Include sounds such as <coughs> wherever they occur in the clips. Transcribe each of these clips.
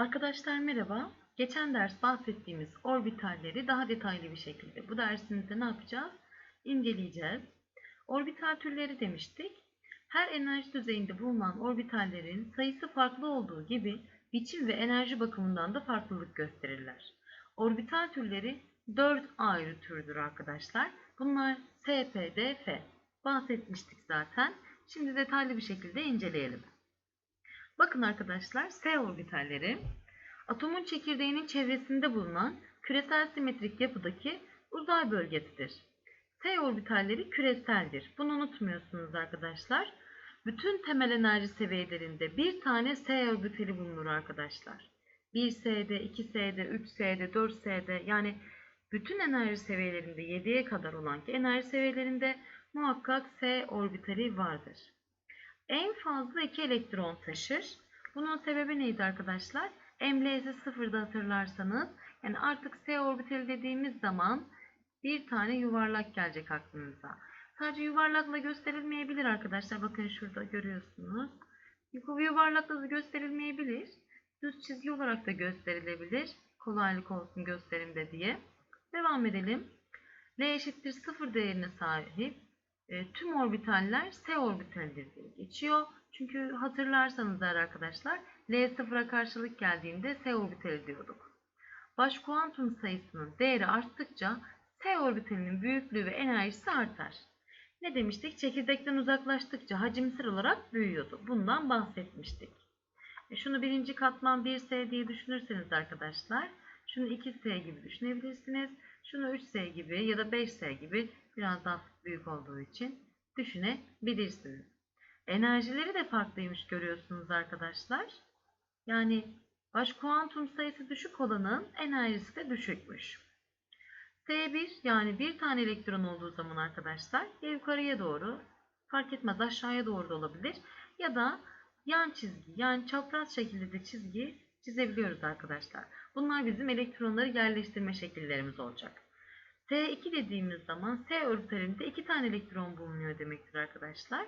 Arkadaşlar merhaba. Geçen ders bahsettiğimiz orbitalleri daha detaylı bir şekilde bu dersimizde ne yapacağız? İnceleyeceğiz. Orbital türleri demiştik. Her enerji düzeyinde bulunan orbitallerin sayısı farklı olduğu gibi biçim ve enerji bakımından da farklılık gösterirler. Orbital türleri 4 ayrı türdür arkadaşlar. Bunlar S, P, D, F. Bahsetmiştik zaten. Şimdi detaylı bir şekilde inceleyelim. Bakın arkadaşlar S orbitalleri atomun çekirdeğinin çevresinde bulunan küresel simetrik yapıdaki uzay bölgesidir. S orbitalleri küreseldir. Bunu unutmuyorsunuz arkadaşlar. Bütün temel enerji seviyelerinde bir tane S orbitali bulunur arkadaşlar. 1S'de, 2S'de, 3S'de, 4S'de yani bütün enerji seviyelerinde 7'ye kadar olan ki enerji seviyelerinde muhakkak S orbitali vardır. En fazla 2 elektron taşır. Bunun sebebi neydi arkadaşlar? ML'si sıfırda hatırlarsanız yani artık S orbitali dediğimiz zaman bir tane yuvarlak gelecek aklınıza. Sadece yuvarlakla gösterilmeyebilir arkadaşlar. Bakın şurada görüyorsunuz. Yuvarlakla da gösterilmeyebilir. Düz çizgi olarak da gösterilebilir. Kolaylık olsun gösterimde diye. Devam edelim. L eşittir 0 değerine sahip e, tüm orbitaller S orbitalidir diye geçiyor. Çünkü hatırlarsanız arkadaşlar L sıfıra karşılık geldiğinde S orbitali diyorduk. Baş kuantum sayısının değeri arttıkça S orbitalinin büyüklüğü ve enerjisi artar. Ne demiştik? Çekirdekten uzaklaştıkça hacimsel olarak büyüyordu. Bundan bahsetmiştik. E şunu birinci katman 1S diye düşünürseniz arkadaşlar, şunu 2S gibi düşünebilirsiniz. Şunu 3S gibi ya da 5S gibi biraz daha büyük olduğu için düşünebilirsiniz. Enerjileri de farklıymış görüyorsunuz arkadaşlar. Yani baş kuantum sayısı düşük olanın enerjisi de düşükmüş. S1 yani bir tane elektron olduğu zaman arkadaşlar ya yukarıya doğru fark etmez aşağıya doğru da olabilir ya da yan çizgi yani çapraz şekilde de çizgi çizebiliyoruz arkadaşlar. Bunlar bizim elektronları yerleştirme şekillerimiz olacak. S2 dediğimiz zaman S orbitalinde iki tane elektron bulunuyor demektir arkadaşlar.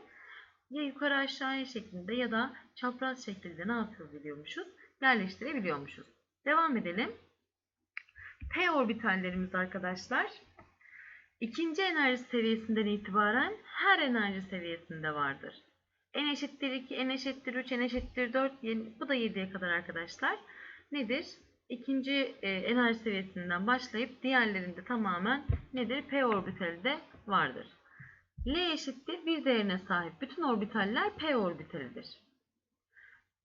Ya yukarı aşağıya şeklinde ya da çapraz şekilde ne yapabiliyormuşuz? Yerleştirebiliyormuşuz. Devam edelim. P orbitallerimiz arkadaşlar. ikinci enerji seviyesinden itibaren her enerji seviyesinde vardır. N eşittir 2, N eşittir 3, N eşittir 4, bu da 7'ye kadar arkadaşlar. Nedir? İkinci e, enerji seviyesinden başlayıp diğerlerinde tamamen nedir? P orbitali de vardır. L eşittir 1 değerine sahip bütün orbitaller P orbitalidir.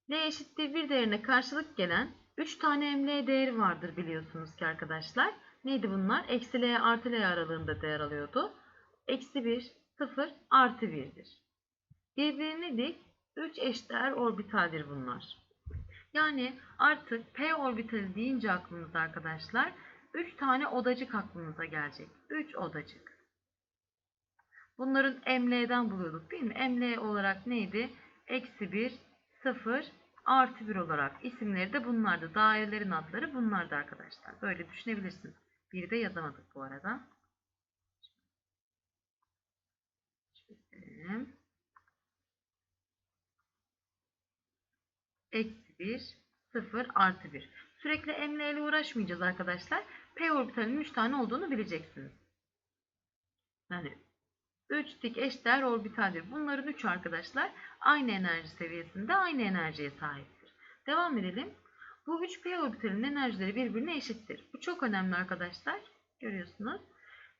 L eşittir 1 değerine karşılık gelen 3 tane ML değeri vardır biliyorsunuz ki arkadaşlar. Neydi bunlar? Eksi L artı L aralığında değer alıyordu. Eksi 1, 0, artı 1'dir. Birbirine dik 3 eşdeğer orbitaldir bunlar. Yani artık P orbitali deyince aklınıza arkadaşlar 3 tane odacık aklınıza gelecek. 3 odacık. Bunların ML'den buluyorduk değil mi? ML olarak neydi? Eksi 1, 0, artı 1 olarak isimleri de bunlardı. Dairelerin adları bunlardı arkadaşlar. Böyle düşünebilirsiniz. Bir de yazamadık bu arada. Eksi 1, 0, artı 1. Sürekli emle ile uğraşmayacağız arkadaşlar. P orbitalinin 3 tane olduğunu bileceksiniz. Yani 3 dik eşdeğer orbitaldir. Bunların 3 arkadaşlar aynı enerji seviyesinde aynı enerjiye sahiptir. Devam edelim. Bu 3 P orbitalinin enerjileri birbirine eşittir. Bu çok önemli arkadaşlar. Görüyorsunuz.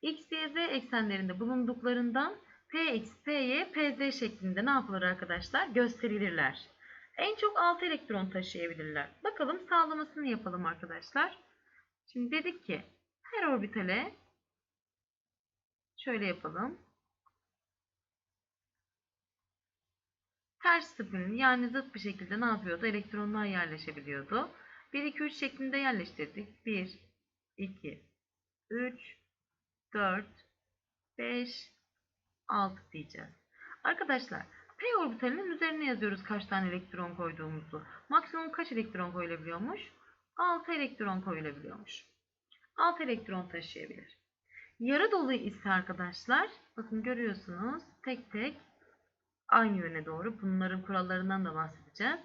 X, Y, Z eksenlerinde bulunduklarından P, X, P, Y, P, Z şeklinde ne yapılır arkadaşlar? Gösterilirler. En çok 6 elektron taşıyabilirler. Bakalım sağlamasını yapalım arkadaşlar. Şimdi dedik ki her orbitale şöyle yapalım. Ters spin yani zıt bir şekilde ne yapıyordu? Elektronlar yerleşebiliyordu. 1, 2, 3 şeklinde yerleştirdik. 1, 2, 3, 4, 5, 6 diyeceğiz. Arkadaşlar P orbitalinin üzerine yazıyoruz kaç tane elektron koyduğumuzu. Maksimum kaç elektron koyulabiliyormuş? 6 elektron koyulabiliyormuş. 6 elektron taşıyabilir. Yarı dolu ise arkadaşlar bakın görüyorsunuz tek tek aynı yöne doğru bunların kurallarından da bahsedeceğiz.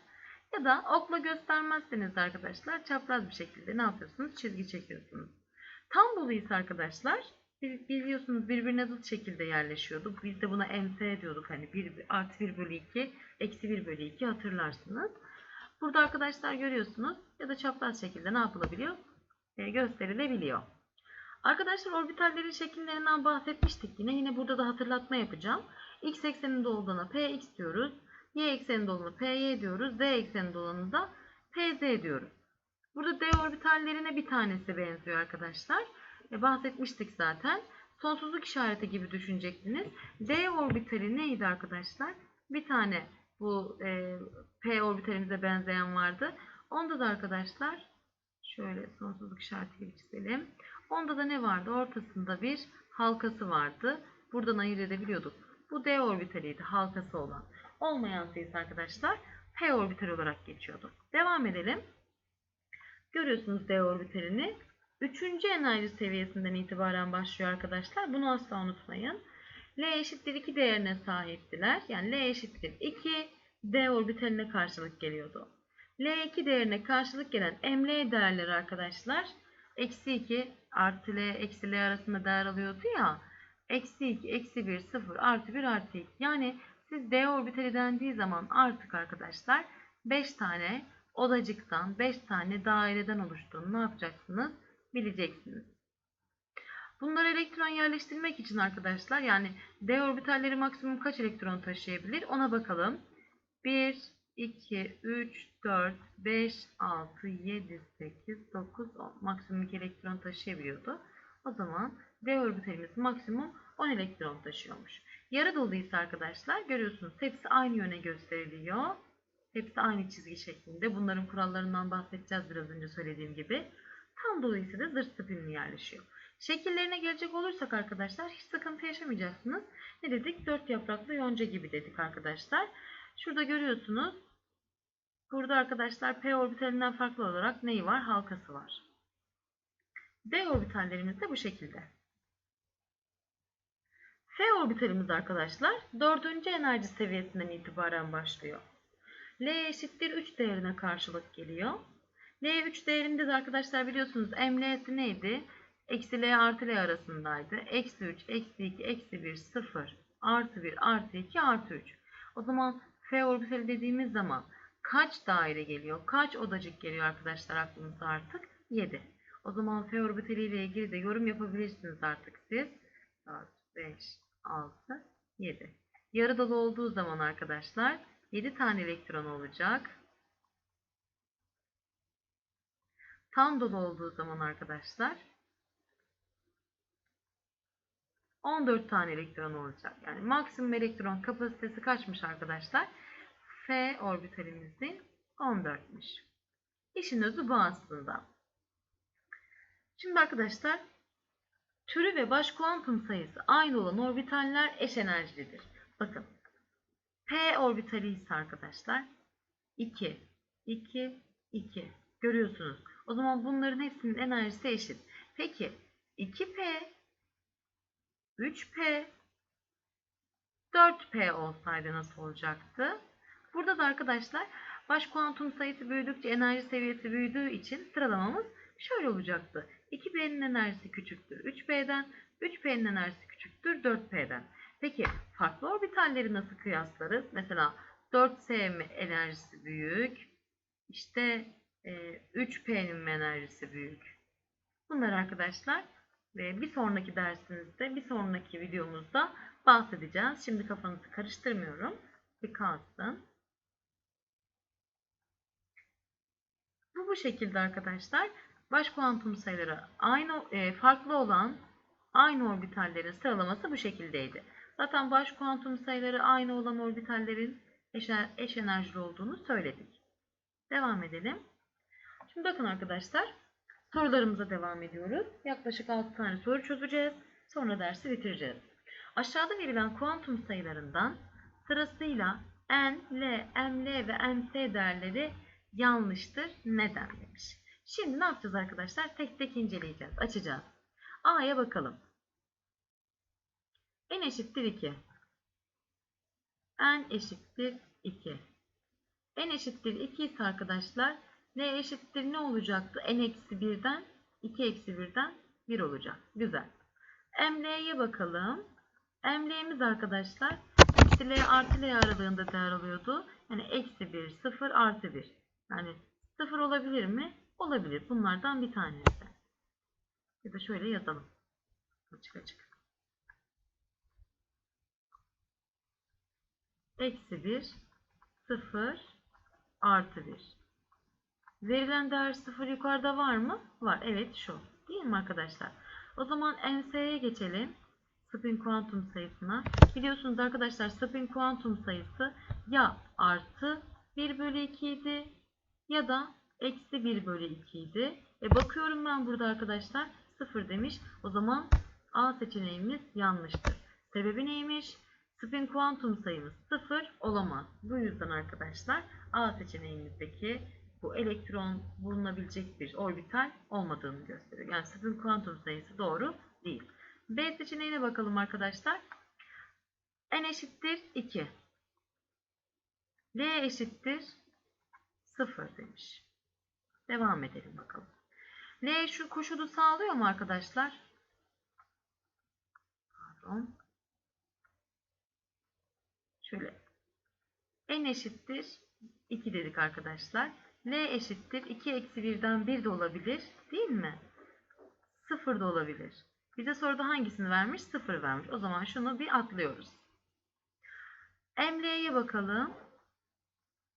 Ya da okla göstermezseniz arkadaşlar çapraz bir şekilde ne yapıyorsunuz? Çizgi çekiyorsunuz. Tam dolu ise arkadaşlar bil- biliyorsunuz birbirine zıt şekilde yerleşiyordu. Biz de buna MC diyorduk. Hani 1 artı 1 bölü 2 eksi 1 bölü 2 hatırlarsınız. Burada arkadaşlar görüyorsunuz ya da çapraz şekilde ne yapılabiliyor? E, gösterilebiliyor. Arkadaşlar orbitallerin şekillerinden bahsetmiştik yine. Yine burada da hatırlatma yapacağım. X ekseninde olduğuna Px diyoruz. Y ekseninde olduğuna Py diyoruz. Z ekseninde olanı da Pz diyoruz. Burada D orbitallerine bir tanesi benziyor arkadaşlar. Bahsetmiştik zaten. Sonsuzluk işareti gibi düşünecektiniz. D orbitali neydi arkadaşlar? Bir tane bu e, P orbitalimize benzeyen vardı. Onda da arkadaşlar şöyle sonsuzluk işareti gibi çizelim. Onda da ne vardı? Ortasında bir halkası vardı. Buradan ayırt edebiliyorduk. Bu D orbitaliydi halkası olan. Olmayan sayısı arkadaşlar P orbitali olarak geçiyordu. Devam edelim. Görüyorsunuz D orbitalini. Üçüncü enerji seviyesinden itibaren başlıyor arkadaşlar. Bunu asla unutmayın. L eşittir 2 değerine sahiptiler. Yani L eşittir 2 D orbitaline karşılık geliyordu. L2 değerine karşılık gelen ML değerleri arkadaşlar eksi 2 artı L eksi L arasında değer alıyordu ya. Eksi 2, eksi 1, 0, artı 1, artı 2. Yani siz D orbitali dendiği zaman artık arkadaşlar 5 tane odacıktan 5 tane daireden oluştuğunu ne yapacaksınız? Bileceksiniz. Bunları elektron yerleştirmek için arkadaşlar yani D orbitalleri maksimum kaç elektron taşıyabilir ona bakalım. 1, 2, 3, 4, 5, 6, 7, 8, 9, 10. Maksimum 2 elektron taşıyabiliyordu. O zaman D orbitalimiz maksimum 10 elektron taşıyormuş. Yarı dolu ise arkadaşlar görüyorsunuz hepsi aynı yöne gösteriliyor. Hepsi aynı çizgi şeklinde. Bunların kurallarından bahsedeceğiz biraz önce söylediğim gibi. Tam de zırt spinli yerleşiyor. Şekillerine gelecek olursak arkadaşlar hiç sıkıntı yaşamayacaksınız. Ne dedik? Dört yapraklı yonca gibi dedik arkadaşlar. Şurada görüyorsunuz. Burada arkadaşlar P orbitalinden farklı olarak neyi var? Halkası var. D orbitallerimiz de bu şekilde. F orbitalimiz arkadaşlar dördüncü enerji seviyesinden itibaren başlıyor. L eşittir 3 değerine karşılık geliyor. L3 değerinde de arkadaşlar biliyorsunuz ML'si neydi? Eksi L artı L arasındaydı. Eksi 3, eksi 2, eksi 1, 0, artı 1, artı 2, artı 3. O zaman F orbitali dediğimiz zaman kaç daire geliyor? Kaç odacık geliyor arkadaşlar aklınıza artık? 7. O zaman F orbitali ile ilgili de yorum yapabilirsiniz artık siz. 4, 5, 6, 7. Yarı dolu olduğu zaman arkadaşlar 7 tane elektron olacak. Tam dolu olduğu zaman arkadaşlar 14 tane elektron olacak. Yani maksimum elektron kapasitesi kaçmış arkadaşlar? F orbitalimizin 14'müş. İşin özü bu aslında. Şimdi arkadaşlar türü ve baş kuantum sayısı aynı olan orbitaller eş enerjilidir. Bakın P orbitali ise arkadaşlar 2, 2, 2. Görüyorsunuz. O zaman bunların hepsinin enerjisi eşit. Peki 2P, 3P, 4P olsaydı nasıl olacaktı? Burada da arkadaşlar baş kuantum sayısı büyüdükçe enerji seviyesi büyüdüğü için sıralamamız şöyle olacaktı. 2P'nin enerjisi küçüktür 3P'den, 3P'nin enerjisi küçüktür 4P'den. Peki farklı orbitalleri nasıl kıyaslarız? Mesela 4S enerjisi büyük, işte 3P'nin enerjisi büyük. Bunlar arkadaşlar bir sonraki dersimizde, bir sonraki videomuzda bahsedeceğiz. Şimdi kafanızı karıştırmıyorum. Bir kalsın. Bu bu şekilde arkadaşlar. Baş kuantum sayıları aynı e, farklı olan aynı orbitallerin sıralaması bu şekildeydi. Zaten baş kuantum sayıları aynı olan orbitallerin eş, eş enerjili olduğunu söyledik. Devam edelim. Şimdi bakın arkadaşlar sorularımıza devam ediyoruz. Yaklaşık 6 tane soru çözeceğiz. Sonra dersi bitireceğiz. Aşağıda verilen kuantum sayılarından sırasıyla n, l, ml ve ms değerleri yanlıştır. Neden demiş. Şimdi ne yapacağız arkadaşlar? Tek tek inceleyeceğiz. Açacağız. A'ya bakalım. n eşittir 2. n eşittir 2. n eşittir 2 ise arkadaşlar L eşittir ne olacaktı? n eksi 1'den 2 eksi 1'den 1 olacak. Güzel. ML'ye bakalım. ML'miz arkadaşlar eksi L artı L aralığında değer alıyordu. Yani eksi 1, 0, artı 1. Yani 0 olabilir mi? Olabilir. Bunlardan bir tanesi. Ya da şöyle yazalım. Açık açık. Eksi 1, 0, artı 1. Verilen değer 0 yukarıda var mı? Var. Evet şu. Değil mi arkadaşlar? O zaman NS'ye geçelim. Spin kuantum sayısına. Biliyorsunuz arkadaşlar spin kuantum sayısı ya artı 1 bölü 2 idi ya da eksi 1 bölü 2 idi. E bakıyorum ben burada arkadaşlar 0 demiş. O zaman A seçeneğimiz yanlıştır. Sebebi neymiş? Spin kuantum sayımız 0 olamaz. Bu yüzden arkadaşlar A seçeneğimizdeki bu elektron bulunabilecek bir orbital olmadığını gösteriyor. Yani spin kuantum sayısı doğru değil. B seçeneğine bakalım arkadaşlar. N eşittir 2. L eşittir 0 demiş. Devam edelim bakalım. L şu koşulu sağlıyor mu arkadaşlar? Pardon. Şöyle. N eşittir 2 dedik arkadaşlar. L eşittir 2 eksi 1'den 1 de olabilir. Değil mi? 0 da olabilir. Bize soruda hangisini vermiş? 0 vermiş. O zaman şunu bir atlıyoruz. ML'ye bakalım.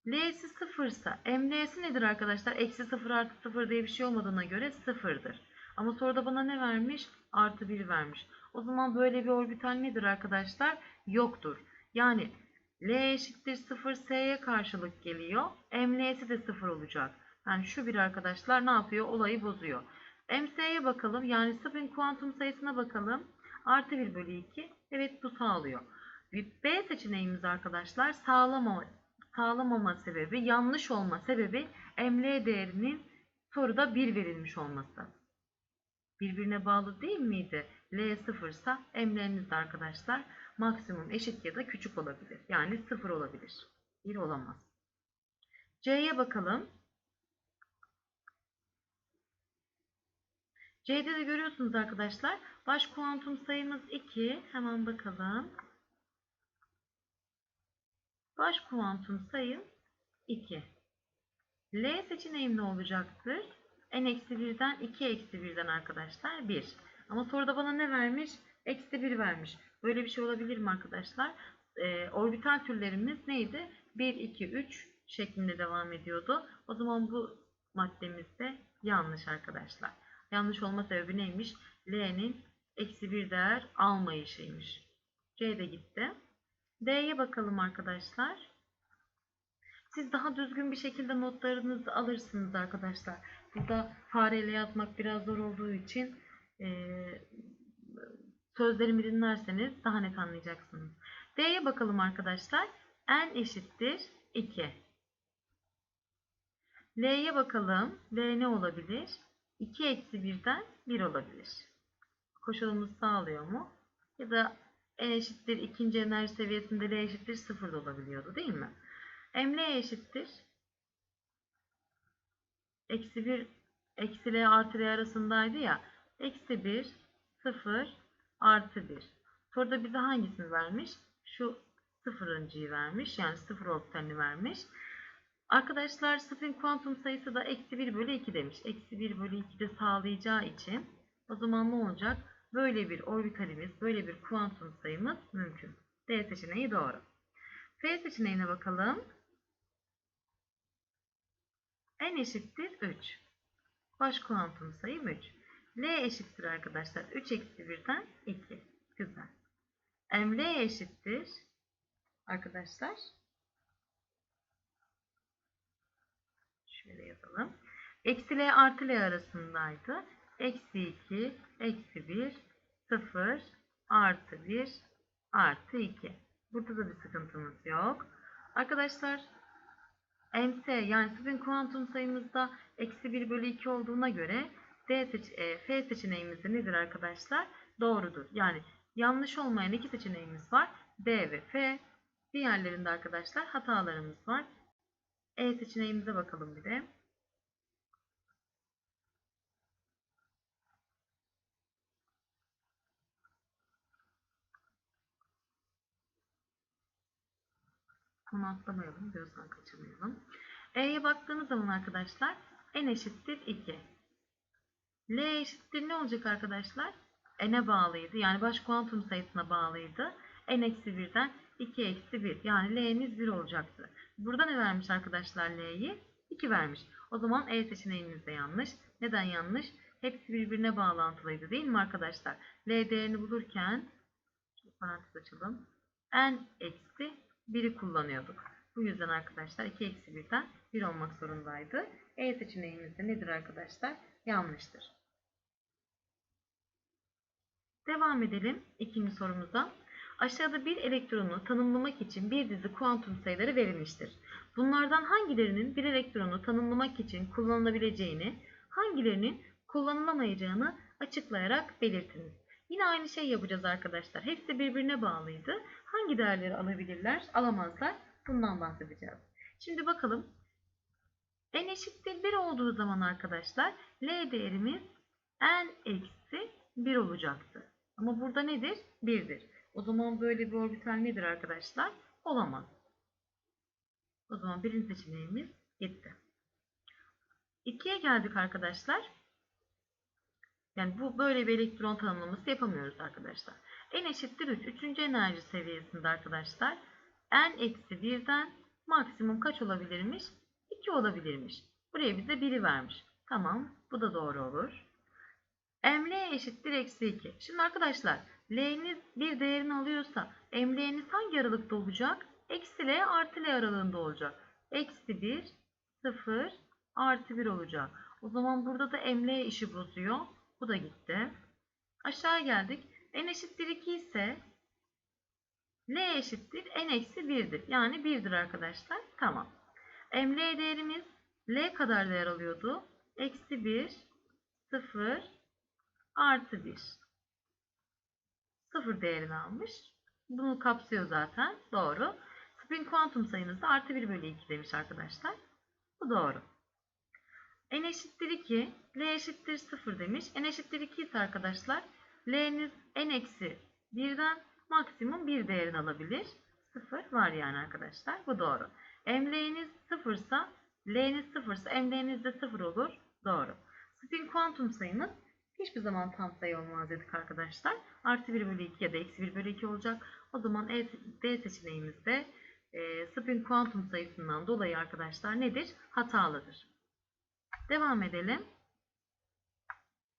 L'si 0 ise ML'si nedir arkadaşlar? Eksi 0 artı 0 diye bir şey olmadığına göre 0'dır. Ama soruda bana ne vermiş? Artı 1 vermiş. O zaman böyle bir orbital nedir arkadaşlar? Yoktur. Yani L eşittir 0 S'ye karşılık geliyor. ML'si de 0 olacak. Yani şu bir arkadaşlar ne yapıyor? Olayı bozuyor. MS'ye bakalım. Yani spin kuantum sayısına bakalım. Artı 1 bölü 2. Evet bu sağlıyor. B seçeneğimiz arkadaşlar sağlamama, sağlamama sebebi, yanlış olma sebebi ML değerinin soruda 1 verilmiş olması. Birbirine bağlı değil miydi? L 0 ise ML'niz de arkadaşlar maksimum eşit ya da küçük olabilir. Yani 0 olabilir. 1 olamaz. C'ye bakalım. C'de de görüyorsunuz arkadaşlar. Baş kuantum sayımız 2. Hemen bakalım. Baş kuantum sayım 2. L seçeneğim ne olacaktır? n-1'den 2-1'den arkadaşlar 1. Ama soruda bana ne vermiş? Eksi 1 vermiş. Böyle bir şey olabilir mi arkadaşlar? Ee, orbital türlerimiz neydi? 1, 2, 3 şeklinde devam ediyordu. O zaman bu maddemiz de yanlış arkadaşlar. Yanlış olma sebebi neymiş? L'nin eksi 1 değer almayışıymış. C de gitti. D'ye bakalım arkadaşlar. Siz daha düzgün bir şekilde notlarınızı alırsınız arkadaşlar. Burada fareyle yazmak biraz zor olduğu için e, sözlerimi dinlerseniz daha net anlayacaksınız. D'ye bakalım arkadaşlar. N eşittir 2. L'ye bakalım. L ne olabilir? 2 eksi 1'den 1 olabilir. Koşulumuz sağlıyor mu? Ya da N eşittir ikinci enerji seviyesinde L eşittir 0 da olabiliyordu değil mi? ML eşittir. Eksi 1 eksi L artı L arasındaydı ya. Eksi 1 0 artı 1. Soruda bize hangisini vermiş? Şu sıfırıncıyı vermiş. Yani sıfır orbitalini vermiş. Arkadaşlar spin kuantum sayısı da eksi 1 bölü 2 demiş. Eksi 1 bölü 2 de sağlayacağı için o zaman ne olacak? Böyle bir orbitalimiz, böyle bir kuantum sayımız mümkün. D seçeneği doğru. F seçeneğine bakalım. N eşittir 3. Baş kuantum sayım 3. L eşittir arkadaşlar. 3 eksi 1'den 2. Güzel. ML eşittir arkadaşlar. Şöyle yazalım. Eksi L artı L arasındaydı. Eksi 2, eksi 1, 0, artı 1, artı 2. Burada da bir sıkıntımız yok. Arkadaşlar MC yani spin kuantum sayımızda eksi 1 bölü 2 olduğuna göre D seç e, F seçeneğimiz de nedir arkadaşlar? Doğrudur. Yani yanlış olmayan iki seçeneğimiz var. D ve F. Diğerlerinde arkadaşlar hatalarımız var. E seçeneğimize bakalım bir de. Onu atlamayalım. Gözden kaçırmayalım. E'ye baktığınız zaman arkadaşlar n eşittir 2. L eşittir ne olacak arkadaşlar? N'e bağlıydı. Yani baş kuantum sayısına bağlıydı. N eksi 1'den 2 eksi 1. Yani L'miz 1 olacaktı. Burada ne vermiş arkadaşlar L'yi? 2 vermiş. O zaman E seçeneğimiz de yanlış. Neden yanlış? Hepsi birbirine bağlantılıydı değil mi arkadaşlar? L değerini bulurken parantez açalım. N eksi 1'i kullanıyorduk. Bu yüzden arkadaşlar 2 eksi 1'den 1 olmak zorundaydı. E seçeneğimiz de nedir arkadaşlar? Yanlıştır. Devam edelim ikinci sorumuza. Aşağıda bir elektronu tanımlamak için bir dizi kuantum sayıları verilmiştir. Bunlardan hangilerinin bir elektronu tanımlamak için kullanılabileceğini, hangilerinin kullanılamayacağını açıklayarak belirtiniz. Yine aynı şey yapacağız arkadaşlar. Hepsi birbirine bağlıydı. Hangi değerleri alabilirler, alamazlar? Bundan bahsedeceğiz. Şimdi bakalım. N eşittir 1 olduğu zaman arkadaşlar L değerimiz n eksi 1 olacaktı. Ama burada nedir? 1'dir. O zaman böyle bir orbital nedir arkadaşlar? Olamaz. O zaman birinci seçeneğimiz gitti. 2'ye geldik arkadaşlar. Yani bu böyle bir elektron tanımlaması yapamıyoruz arkadaşlar. N eşittir 3. Üçüncü enerji seviyesinde arkadaşlar. N eksi 1'den maksimum kaç olabilirmiş? 2 olabilirmiş. Buraya bize 1'i vermiş. Tamam. Bu da doğru olur. ML eşittir eksi 2. Şimdi arkadaşlar L'niz bir değerini alıyorsa ML'niz hangi aralıkta olacak? Eksi L artı L aralığında olacak. Eksi 1, 0, artı 1 olacak. O zaman burada da ML işi bozuyor. Bu da gitti. Aşağı geldik. N eşittir 2 ise L eşittir N eksi 1'dir. Yani 1'dir arkadaşlar. Tamam. ML değerimiz L kadar değer alıyordu. Eksi 1, 0, artı 1. 0 değerini almış. Bunu kapsıyor zaten. Doğru. Spin kuantum sayımız da artı 1 bölü 2 demiş arkadaşlar. Bu doğru. N eşittir 2, L eşittir 0 demiş. N eşittir 2 ise arkadaşlar L'niz N eksi 1'den maksimum 1 değerini alabilir. 0 var yani arkadaşlar. Bu doğru. 0 ise L'niz 0 ise ML'niz de 0 olur. Doğru. Spin kuantum sayımız hiçbir zaman tam sayı olmaz dedik arkadaşlar. Artı 1 bölü 2 ya da eksi 1 bölü 2 olacak. O zaman e, D seçeneğimizde e, spin kuantum sayısından dolayı arkadaşlar nedir? Hatalıdır. Devam edelim.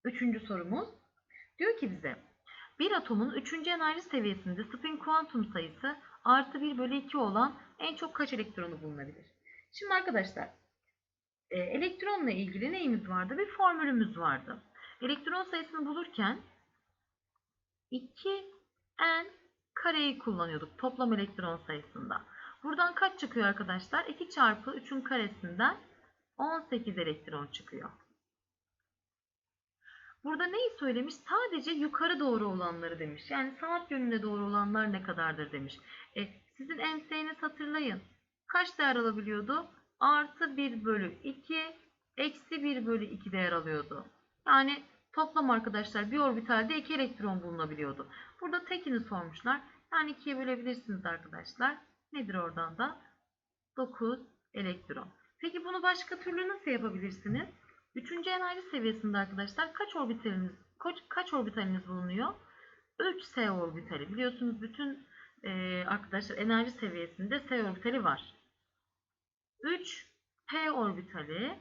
Üçüncü sorumuz. Diyor ki bize bir atomun üçüncü enerji seviyesinde spin kuantum sayısı artı 1 bölü 2 olan en çok kaç elektronu bulunabilir? Şimdi arkadaşlar e, elektronla ilgili neyimiz vardı? Bir formülümüz vardı. Elektron sayısını bulurken 2n kareyi kullanıyorduk toplam elektron sayısında. Buradan kaç çıkıyor arkadaşlar? 2 çarpı 3'ün karesinden 18 elektron çıkıyor. Burada neyi söylemiş? Sadece yukarı doğru olanları demiş. Yani saat yönünde doğru olanlar ne kadardır demiş. E, sizin MS'niz hatırlayın. Kaç değer alabiliyordu? Artı 1 bölü 2, eksi 1 bölü 2 değer alıyordu. Yani toplam arkadaşlar bir orbitalde 2 elektron bulunabiliyordu. Burada tekini sormuşlar. Yani 2'ye bölebilirsiniz arkadaşlar. Nedir oradan da? 9 elektron. Peki bunu başka türlü nasıl yapabilirsiniz? Üçüncü enerji seviyesinde arkadaşlar kaç orbitaliniz kaç, kaç orbitaliniz bulunuyor? 3s orbitali. Biliyorsunuz bütün e, arkadaşlar enerji seviyesinde s orbitali var. 3 p orbitali,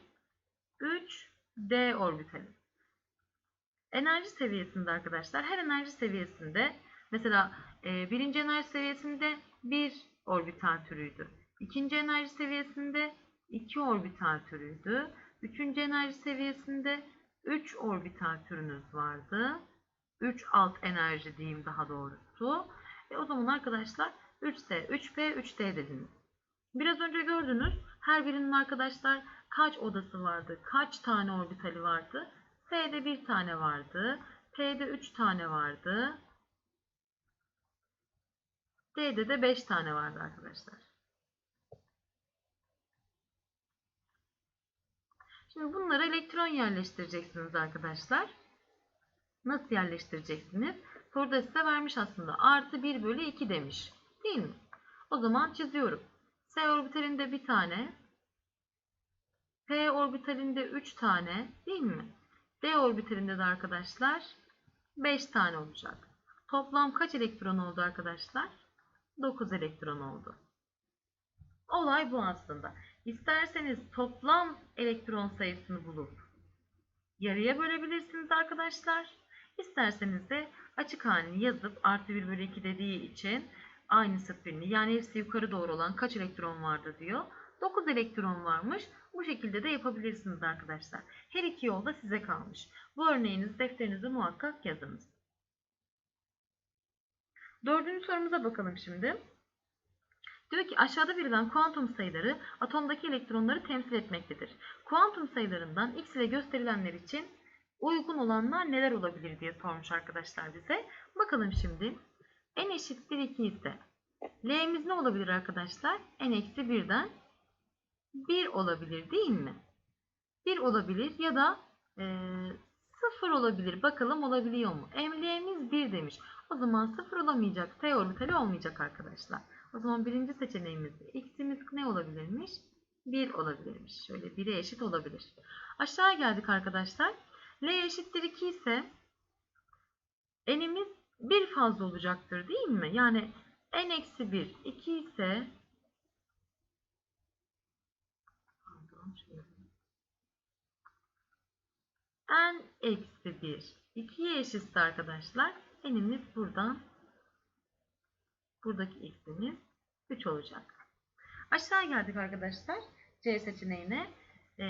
3 d orbitali. Enerji seviyesinde arkadaşlar her enerji seviyesinde mesela e, birinci enerji seviyesinde bir orbital türüydü. İkinci enerji seviyesinde 2 orbital türüydü. Üçüncü enerji seviyesinde 3 orbital türünüz vardı. 3 alt enerji diyeyim daha doğrusu. E o zaman arkadaşlar 3S, 3P, 3D dediniz. Biraz önce gördünüz her birinin arkadaşlar kaç odası vardı, kaç tane orbitali vardı. S'de bir tane vardı, P'de 3 tane vardı. D'de de 5 tane vardı arkadaşlar. Şimdi bunlara elektron yerleştireceksiniz arkadaşlar. Nasıl yerleştireceksiniz? Soruda size vermiş aslında. Artı 1 bölü 2 demiş. Değil mi? O zaman çiziyorum. S orbitalinde bir tane. P orbitalinde 3 tane. Değil mi? D orbitalinde de arkadaşlar 5 tane olacak. Toplam kaç elektron oldu arkadaşlar? 9 elektron oldu. Olay bu aslında. İsterseniz toplam elektron sayısını bulup yarıya bölebilirsiniz arkadaşlar. İsterseniz de açık halini yazıp artı 1 bölü 2 dediği için aynı sıfırını yani hepsi yukarı doğru olan kaç elektron vardı diyor. 9 elektron varmış. Bu şekilde de yapabilirsiniz arkadaşlar. Her iki yol da size kalmış. Bu örneğinizi defterinize muhakkak yazınız. Dördüncü sorumuza bakalım şimdi. Diyor ki aşağıda verilen kuantum sayıları atomdaki elektronları temsil etmektedir. Kuantum sayılarından x ile gösterilenler için uygun olanlar neler olabilir diye sormuş arkadaşlar bize. Bakalım şimdi. n eşittir 2 ise l'miz ne olabilir arkadaşlar? n eksi 1'den 1 olabilir değil mi? 1 olabilir ya da e, 0 olabilir. Bakalım olabiliyor mu? L'miz 1 demiş. O zaman 0 olamayacak. T orbitali olmayacak arkadaşlar. O zaman birinci seçeneğimizde x'imiz ne olabilirmiş? 1 olabilirmiş. Şöyle 1'e eşit olabilir. Aşağıya geldik arkadaşlar. L eşittir 2 ise n'imiz 1 fazla olacaktır değil mi? Yani n eksi 1 2 ise n eksi 1 2'ye eşitse arkadaşlar n'imiz buradan buradaki x'imiz 3 olacak. Aşağı geldik arkadaşlar. C seçeneğine. Ee,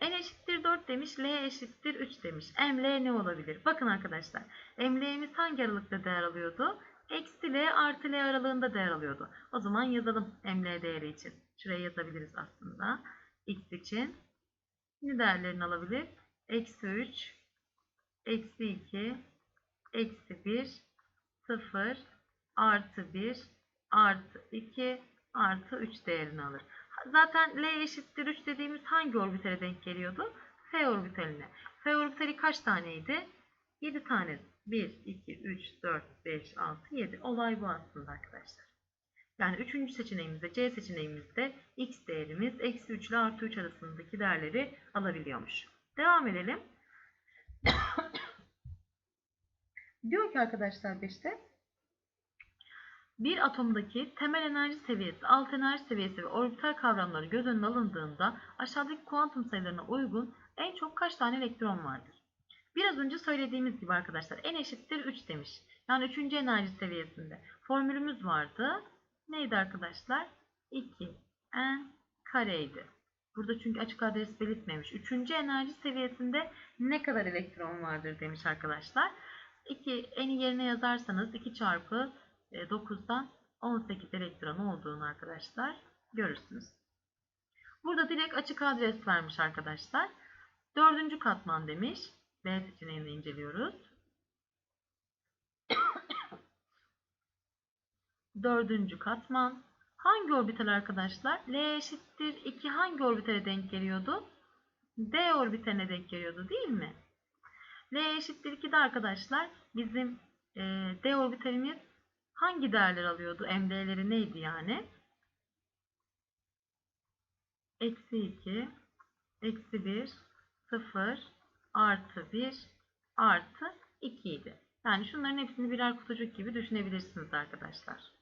n eşittir 4 demiş. L eşittir 3 demiş. M, L ne olabilir? Bakın arkadaşlar. M, L'miz hangi aralıkta değer alıyordu? Eksi L artı L aralığında değer alıyordu. O zaman yazalım M, L değeri için. Şuraya yazabiliriz aslında. X için. Ne değerlerini alabilir? Eksi 3, eksi 2, eksi 1, 0, artı 1, artı 2, artı 3 değerini alır. Zaten L eşittir 3 dediğimiz hangi orbitale denk geliyordu? F orbitaline. F orbitali kaç taneydi? 7 tane. 1, 2, 3, 4, 5, 6, 7. Olay bu aslında arkadaşlar. Yani üçüncü seçeneğimizde C seçeneğimizde x değerimiz eksi 3 ile artı 3 arasındaki değerleri alabiliyormuş. Devam edelim. <coughs> Diyor ki arkadaşlar 5'te bir atomdaki temel enerji seviyesi, alt enerji seviyesi ve orbital kavramları göz önüne alındığında aşağıdaki kuantum sayılarına uygun en çok kaç tane elektron vardır? Biraz önce söylediğimiz gibi arkadaşlar n eşittir 3 demiş. Yani 3. enerji seviyesinde. Formülümüz vardı. Neydi arkadaşlar? 2 n kareydi. Burada çünkü açık adres belirtmemiş. 3. enerji seviyesinde ne kadar elektron vardır demiş arkadaşlar. 2 n'i yerine yazarsanız 2 çarpı 9'dan 18 elektron olduğunu arkadaşlar görürsünüz. Burada direkt açık adres vermiş arkadaşlar. Dördüncü katman demiş. B seçeneğini inceliyoruz. <coughs> Dördüncü katman. Hangi orbital arkadaşlar? L eşittir 2 hangi orbitale denk geliyordu? D orbitaline denk geliyordu değil mi? L eşittir 2'de arkadaşlar bizim e, D orbitalimiz hangi değerler alıyordu? MD'leri neydi yani? Eksi 2, eksi 1, 0, artı 1, artı 2 idi. Yani şunların hepsini birer kutucuk gibi düşünebilirsiniz arkadaşlar.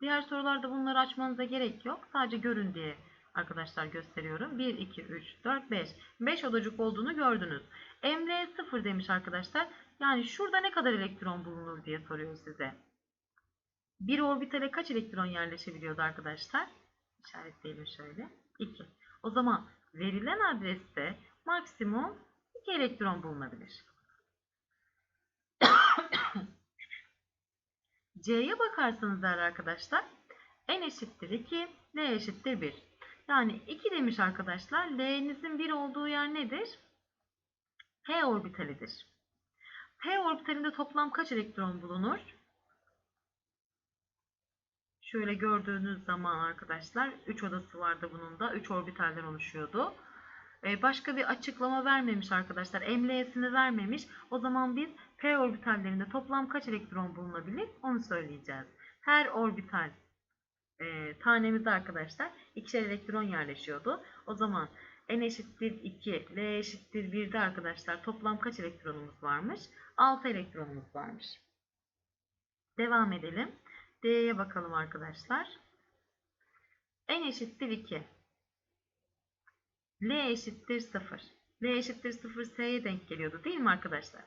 Diğer sorularda bunları açmanıza gerek yok. Sadece görün diye arkadaşlar gösteriyorum. 1, 2, 3, 4, 5. 5 odacık olduğunu gördünüz. ML 0 demiş arkadaşlar. Yani şurada ne kadar elektron bulunur diye soruyor size. Bir orbitale kaç elektron yerleşebiliyordu arkadaşlar? İşaretleyelim şöyle. 2. O zaman verilen adreste maksimum 2 elektron bulunabilir. <coughs> C'ye bakarsanız değerli arkadaşlar n eşittir 2, l eşittir 1. Yani 2 demiş arkadaşlar. L'nizin 1 olduğu yer nedir? P orbitalidir. P orbitalinde toplam kaç elektron bulunur? Şöyle gördüğünüz zaman arkadaşlar 3 odası vardı bunun da. 3 orbitalden oluşuyordu. e, başka bir açıklama vermemiş arkadaşlar. Emleyesini vermemiş. O zaman biz p orbitallerinde toplam kaç elektron bulunabilir onu söyleyeceğiz. Her orbital e, tanemizde arkadaşlar ikişer elektron yerleşiyordu. O zaman n eşittir 2, l eşittir 1'de arkadaşlar toplam kaç elektronumuz varmış? 6 elektronumuz varmış. Devam edelim. D'ye bakalım arkadaşlar. n eşittir 2. L eşittir 0. L eşittir 0 S'ye denk geliyordu değil mi arkadaşlar?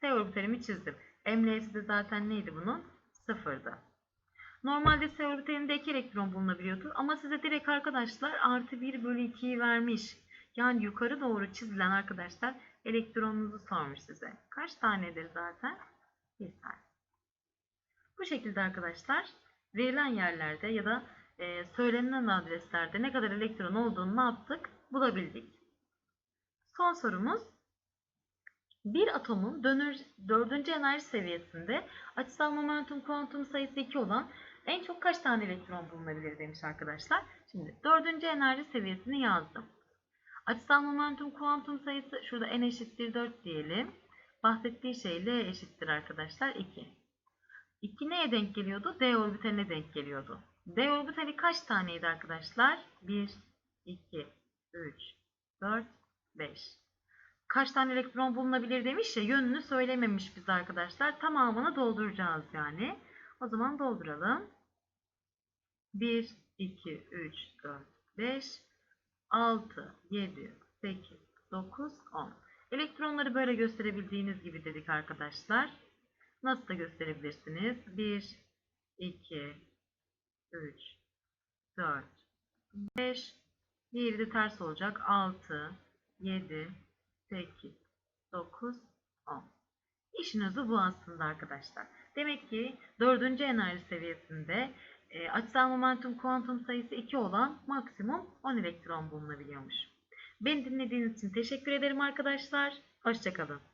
S orbitalimi çizdim. ML'si de zaten neydi bunun? 0'da. Normalde S orbitalinde 2 elektron bulunabiliyordu. Ama size direkt arkadaşlar artı 1 bölü 2'yi vermiş. Yani yukarı doğru çizilen arkadaşlar elektronunuzu sormuş size. Kaç tanedir zaten? Bir tane. Bu şekilde arkadaşlar verilen yerlerde ya da e, söylenilen adreslerde ne kadar elektron olduğunu ne yaptık? Bulabildik. Son sorumuz. Bir atomun dönür, dördüncü enerji seviyesinde açısal momentum kuantum sayısı 2 olan en çok kaç tane elektron bulunabilir demiş arkadaşlar. Şimdi dördüncü enerji seviyesini yazdım. Açısal momentum kuantum sayısı şurada n eşittir 4 diyelim. Bahsettiği şey L eşittir arkadaşlar 2. 2 neye denk geliyordu? D orbitaline denk geliyordu. D orbitali kaç taneydi arkadaşlar? 1, 2, 3, 4, 5. Kaç tane elektron bulunabilir demiş ya yönünü söylememiş bize arkadaşlar. Tamamını dolduracağız yani. O zaman dolduralım. 1, 2, 3, 4, 5, 6, 7, 8, 9, 10. Elektronları böyle gösterebildiğiniz gibi dedik arkadaşlar. Nasıl da gösterebilirsiniz? 1, 2, 3, 4, 5. Diğeri de ters olacak. 6, 7, 8, 9, 10. İşin özü bu aslında arkadaşlar. Demek ki dördüncü enerji seviyesinde e, açısal momentum kuantum sayısı 2 olan maksimum 10 elektron bulunabiliyormuş. Beni dinlediğiniz için teşekkür ederim arkadaşlar. Hoşçakalın.